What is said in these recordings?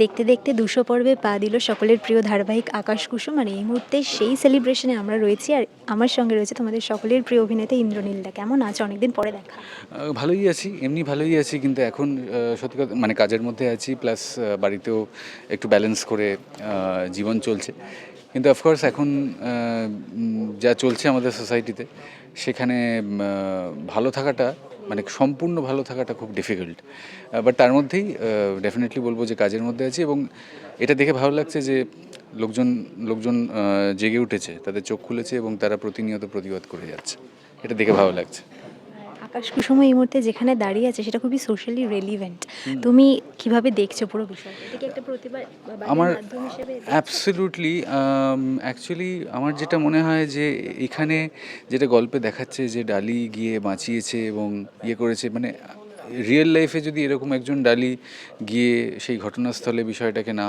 দেখতে দেখতে দুশো পর্বে পা দিল সকলের প্রিয় ধারাবাহিক আকাশ কুসুম আর এই মুহূর্তে সেই সেলিব্রেশনে আমরা রয়েছি। আর আমার সঙ্গে রয়েছে তোমাদের সকলের প্রিয় অভিনেতা ইন্দ্রনীলদা। কেমন আছে? অনেকদিন পরে দেখা। ভালোই আছি, এমনি ভালোই আছি, কিন্তু এখন সত্যি কথা মানে কাজের মধ্যে আছি প্লাস বাড়িতেও একটু ব্যালেন্স করে জীবন চলছে। কিন্তু অফকোর্স এখন যা চলছে আমাদের সোসাইটিতে সেখানে ভালো থাকাটা মানে সম্পূর্ণ ভালো থাকাটা খুব ডিফিকাল্ট বাট তার মধ্যেই ডেফিনেটলি বলব যে কাজের মধ্যে আছি এবং এটা দেখে ভালো লাগছে যে লোকজন লোকজন জেগে উঠেছে, তাদের চোখ খুলেছে এবং তারা প্রতিনিয়ত প্রতিবাদ করে যাচ্ছে। এটা দেখে ভালো লাগছে। আকাশ কুসুম এই মুহূর্তে যেখানে দাঁড়িয়ে আছে সেটা খুবই সোশ্যালি রেলিভেন্ট তুমি কীভাবে দেখছ পুরো বিষয়টা? একটা আমার অ্যাবসলিউটলি অ্যাকচুয়ালি আমার যেটা মনে হয় যে এখানে যেটা গল্পে দেখাচ্ছে যে ডালি গিয়ে বাঁচিয়েছে এবং ইয়ে করেছে মানে রিয়েল লাইফে যদি এরকম একজন ডালি গিয়ে সেই ঘটনাস্থলে বিষয়টাকে না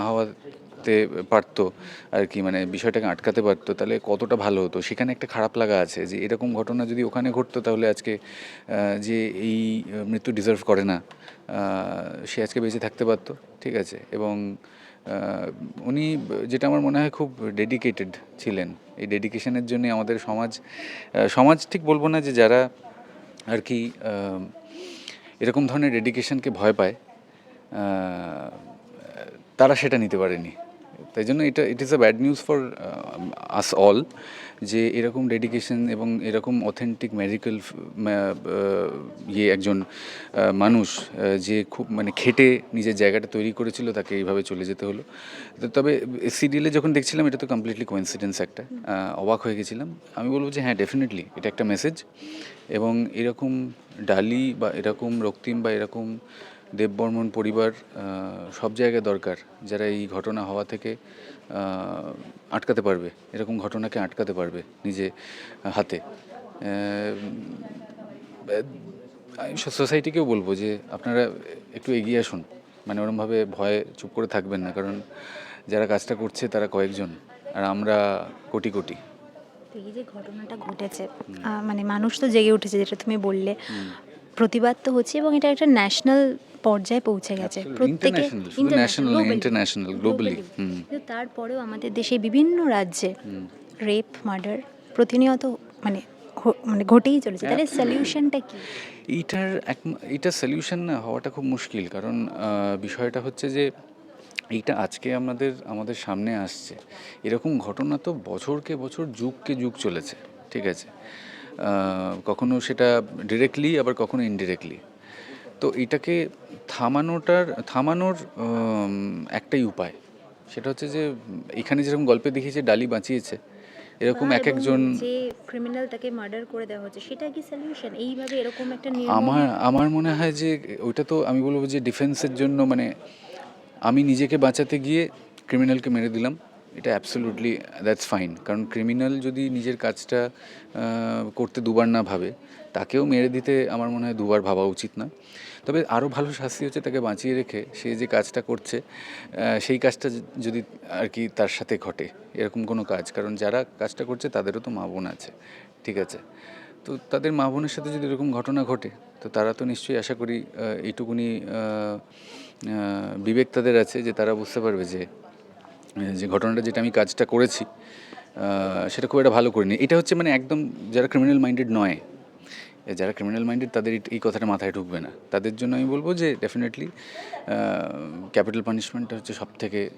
হওয়াতে পারতো আর কি মানে বিষয়টাকে আটকাতে পারতো, তাহলে কতটা ভালো হতো? সেখানে একটা খারাপ লাগা আছে যে এরকম ঘটনা যদি ওখানে ঘটতো তাহলে আজকে যে এই মৃত্যু ডিজার্ভ করে না সে আজকে বেঁচে থাকতে পারতো, ঠিক আছে? এবং উনি যেটা আমার মনে হয় খুব ডেডিকেটেড ছিলেন। এই ডেডিকেশনের জন্য আমাদের সমাজ সমাজ ঠিক বলব না যে যারা আর কি এরকম ধরনের ডেডিকেশনকে ভয় পায় তারা সেটা নিতে পারেনি। তাই জন্য এটা it is a bad news for us all যে এরকম ডেডিকেশন এবং এরকম অথেন্টিক ম্যাজিক্যাল ইয়ে একজন মানুষ যে খুব মানে খেটে নিজের জায়গাটা তৈরি করেছিল তাকে এইভাবে চলে যেতে হলো। তবে সিরিয়ালে যখন দেখছিলাম এটা তো কমপ্লিটলি কোইন্সিডেন্স একটা অবাক হয়ে গেছিলাম। আমি বলব যে হ্যাঁ ডেফিনেটলি এটা একটা মেসেজ এবং এরকম ডালি বা এরকম রক্তিম বা এরকম দেববর্মন পরিবার সব জায়গায় দরকার যারা এই ঘটনা হওয়া থেকে আটকাতে পারবে। এরকম ঘটনাকে আটকাতে পারবে নিজে হাতে। আমি সোসাইটিকেও বলব যে আপনারা একটু এগিয়ে আসুন। মানে ওরমভাবে ভয়ে চুপ করে থাকবেন না কারণ যারা কাজটা করছে তারা কয়েকজন আর আমরা কোটি কোটি। এই যে ঘটনাটা ঘটেছে মানে মানুষ তো জেগে উঠেছে যেটা তুমি বললে। প্রতিবাদ তো হচ্ছে এবং এটা একটা ন্যাশনাল পর্যায়ে পৌঁছে গেছে। প্রত্যেকে globally। হুম। কিন্তু তারপরেও আমাদের দেশে বিভিন্ন রাজ্যে রেপ মার্ডার প্রতিনিয়ত মানে মানে ঘটেই চলেছে। তাহলে সলিউশনটা কি? এইটার এক এইটা সলিউশন না হওয়াটা খুব মুশকিল কারণ বিষয়টা হচ্ছে যে এইটা আজকে আমাদের আমাদের সামনে আসছে। এরকম ঘটনা তো বছরকে বছর যুগকে যুগ চলেছে ঠিক আছে? কখনো সেটা ডিরেক্টলি আবার কখনো ইনডিরেক্টলি তো এটাকে থামানোটার থামানোর একটাই উপায়। সেটা হচ্ছে যে এখানে যেরকম গল্পে দেখিয়েছে ডালি বাঁচিয়েছে এরকম এক একজন যে ক্রিমিনাল তাকে মার্ডার করে দেওয়া হচ্ছে সেটা কি সলিউশন এইভাবে এরকম একটা আমার আমার মনে হয় যে ওইটা তো আমি বলব যে ডিফেন্সের জন্য মানে আমি নিজেকে বাঁচাতে গিয়ে ক্রিমিনালকে মেরে দিলাম। এটা অ্যাবসলিউটলি দ্যাটস ফাইন কারণ ক্রিমিনাল যদি নিজের কাজটা করতে দুবার না ভাবে, তাকেও মেরে দিতে আমার মনে হয় দুবার ভাবা উচিত না। তবে আরও ভালো শাস্তি হচ্ছে তাকে বাঁচিয়ে রেখে সে যে কাজটা করছে সেই কাজটা যদি আর কি তার সাথে ঘটে, এরকম কোনো কাজ। কারণ যারা কাজটা করছে তাদেরও তো মা বোন আছে, ঠিক আছে? তো তাদের মা বোনের সাথে যদি এরকম ঘটনা ঘটে, তো তারা তো নিশ্চয়ই আশা করি এইটুকুনি বিবেক তাদের আছে যে তারা বুঝতে পারবে যে যে ঘটনাটা যেটা আমি কাজটা করেছি সেটা খুব একটা ভালো করিনি। এটা হচ্ছে মানে একদম যারা ক্রিমিনাল মাইন্ডেড নয়, যারা ক্রিমিনাল মাইন্ডেড তাদের এই- এই কথাটা মাথায় ঢুকবে না। তাদের জন্য আমি বলব যে ডেফিনেটলি ক্যাপিটাল পানিশমেন্টটা হচ্ছে সব থেকে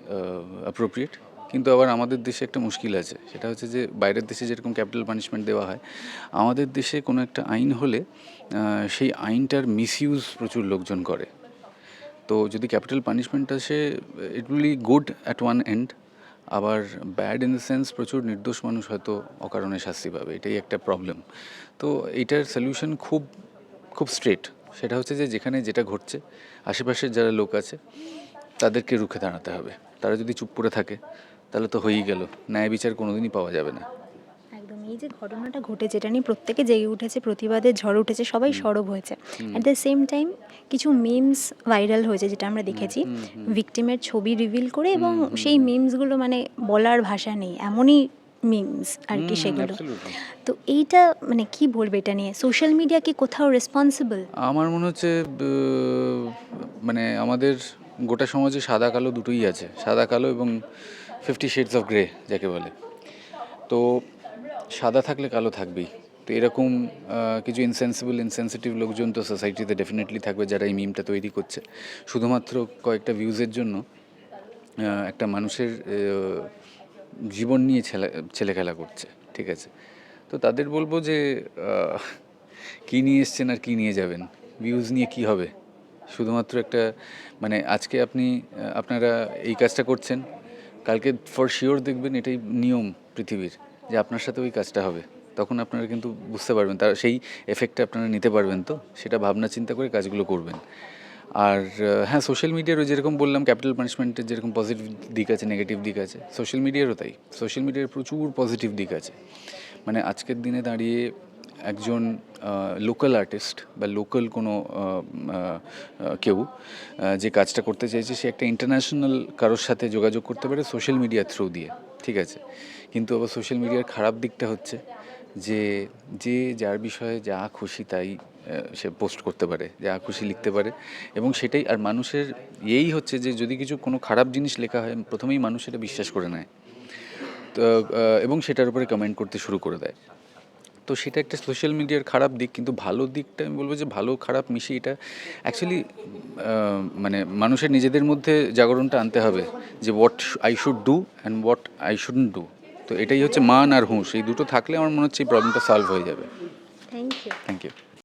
অ্যাপ্রোপ্রিয়েট কিন্তু আবার আমাদের দেশে একটা মুশকিল আছে। সেটা হচ্ছে যে বাইরের দেশে যেরকম ক্যাপিটাল পানিশমেন্ট দেওয়া হয়, আমাদের দেশে কোনো একটা আইন হলে সেই আইনটার মিসইউজ প্রচুর লোকজন করে। তো যদি ক্যাপিটাল পানিশমেন্ট আসে it will good at one end আবার ব্যাড ইন দ্য সেন্স প্রচুর নির্দোষ মানুষ হয়তো অকারণে শাস্তি পাবে, এটাই একটা প্রবলেম তো এইটার সলিউশন খুব খুব স্ট্রেট সেটা হচ্ছে যে যেখানে যেটা ঘটছে আশেপাশের যারা লোক আছে, তাদেরকে রুখে দাঁড়াতে হবে। তারা যদি চুপ করে থাকে, তাহলে তো হয়েই গেল। ন্যায় বিচার কোনোদিনই পাওয়া যাবে না। যে ঘটনাটা ঘটেছে এটা নিয়ে প্রত্যেকে জেগে উঠেছে প্রতিবাদের ঝড় উঠেছে সবাই সরব হয়েছে। অ্যাট দ্য সেম টাইম কিছু মিমস ভাইরাল হয়েছে যেটা আমরা দেখেছি। ভিকটিমের ছবি রিভিল করে এবং সেই মিমসগুলো মানে বলার ভাষা নেই এমনই মিমস আর কি সেগুলো। তো এইটা মানে কি বলবে এটা নিয়ে? সোশ্যাল মিডিয়া কি কোথাও রেসপন্সিবল আমার মনে হচ্ছে মানে আমাদের গোটা সমাজে সাদা কালো দুটোই আছে সাদা কালো এবং ফিফটি শেডস অফ গ্রে যাকে বলে। তো সাদা থাকলে কালো থাকবেই। তো এরকম কিছু ইনসেন্সিবল ইনসেন্সিটিভ লোকজন তো সোসাইটিতে ডেফিনেটলি থাকবে যারা এই মিমটা তৈরি করছে। শুধুমাত্র কয়েকটা ভিউজের জন্য একটা মানুষের জীবন নিয়ে ছেলে ছেলে খেলা করছে, ঠিক আছে? তো তাদের বলব যে কী নিয়ে এসছেন আর কী নিয়ে যাবেন? ভিউজ নিয়ে কি হবে? শুধুমাত্র একটা মানে আজকে আপনি আপনারা এই কাজটা করছেন, কালকে ফর শিওর দেখবেন এটাই নিয়ম পৃথিবীর। যে আপনার সাথে ওই কাজটা হবে, তখন আপনারা কিন্তু বুঝতে পারবেন। তার সেই এফেক্টটা আপনারা নিতে পারবেন তো, সেটা ভাবনা চিন্তা করে কাজগুলো করবেন। আর হ্যাঁ সোশ্যাল মিডিয়ারও যেরকম বললাম ক্যাপিটাল পানিশমেন্টের যেরকম পজিটিভ দিক আছে নেগেটিভ দিক আছে সোশ্যাল মিডিয়ারও তাই। সোশ্যাল মিডিয়ার প্রচুর পজিটিভ দিক আছে। মানে আজকের দিনে দাঁড়িয়ে একজন লোকাল আর্টিস্ট বা লোকাল কোনো কেউ যে কাজটা করতে চাইছে, সে একটা ইন্টারন্যাশনাল কারোর সাথে যোগাযোগ করতে পারে সোশ্যাল মিডিয়ার থ্রু দিয়ে, ঠিক আছে? কিন্তু আবার সোশ্যাল মিডিয়ার খারাপ দিকটা হচ্ছে যে যে যার বিষয়ে যা খুশি তাই সে পোস্ট করতে পারে, যা খুশি লিখতে পারে এবং সেটাই, আর মানুষের এই হচ্ছে যে যদি কিছু কোনো খারাপ জিনিস লেখা হয়, প্রথমেই মানুষ সেটা বিশ্বাস করে নেয়। তো এবং সেটার উপরে কমেন্ট করতে শুরু করে দেয়। তো সেটা একটা সোশ্যাল মিডিয়ার খারাপ দিক কিন্তু ভালো দিকটা আমি বলব যে ভালো খারাপ মিশিয়ে এটা অ্যাকচুয়ালি মানে মানুষের নিজেদের মধ্যে জাগরণটা আনতে হবে যে what I should do and what I should do তো এটাই হচ্ছে মান আর হুঁশ এই দুটো থাকলে আমার মনে হচ্ছে এই প্রবলেমটা সলভ হয়ে যাবে। Thank you thank you